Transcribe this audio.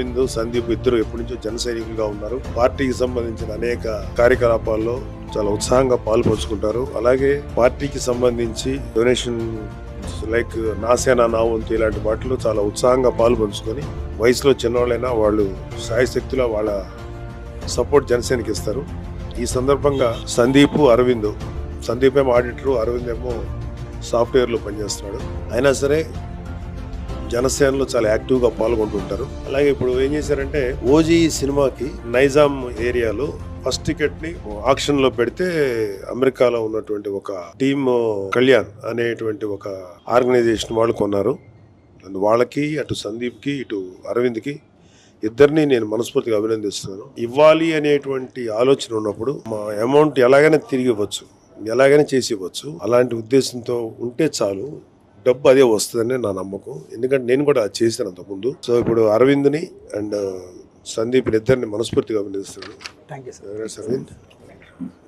అరవింద్ సందీప్ ఇద్దరు ఎప్పటి నుంచో జన సైనికులుగా ఉన్నారు. పార్టీకి సంబంధించిన అనేక కార్యకలాపాల్లో చాలా ఉత్సాహంగా పాల్పంచుకుంటారు అలాగే పార్టీకి సంబంధించి డొనేషన్ లైక్ నాసేనా నా వంతు ఇలాంటి వాటిలో చాలా ఉత్సాహంగా పాల్పంచుకొని వయసులో చిన్నవాళ్ళైనా వాళ్ళు సాయశక్తిలో వాళ్ళ సపోర్ట్ జనసేనకి ఇస్తారు. ఈ సందర్భంగా సందీప్ అరవింద్ సందీప్ ఏమో ఆడిటరు అరవింద్ ఏమో సాఫ్ట్వేర్లో పనిచేస్తున్నాడు. అయినా సరే జనసేనలో చాలా యాక్టివ్గా పాల్గొంటుంటారు. అలాగే ఇప్పుడు ఏం చేశారంటే ఓజీ సినిమాకి నైజాం ఏరియాలో ఫస్ట్ టికెట్ని ఆక్షన్లో పెడితే అమెరికాలో ఉన్నటువంటి ఒక టీమ్ కళ్యాణ్ అనేటువంటి ఒక ఆర్గనైజేషన్ వాళ్ళు కొన్నారు. అండ్ వాళ్ళకి అటు సందీప్కి ఇటు అరవింద్కి ఇద్దరిని నేను మనస్ఫూర్తిగా అభినందిస్తున్నాను. ఇవ్వాలి అనేటువంటి ఆలోచన ఉన్నప్పుడు మా అమౌంట్ ఎలాగైనా తిరిగి ఇవ్వచ్చు ఎలాగైనా చేసి ఇవ్వచ్చు. అలాంటి ఉద్దేశంతో ఉంటే చాలు. డబ్బు అదే వస్తుందని నా నమ్మకం. ఎందుకంటే నేను కూడా అది చేశాను అంతకుముందు. సో ఇప్పుడు అరవింద్ని అండ్ సందీప్ ఇద్దరిని మనస్ఫూర్తిగా అభినందిస్తున్నాను. Thank you sir.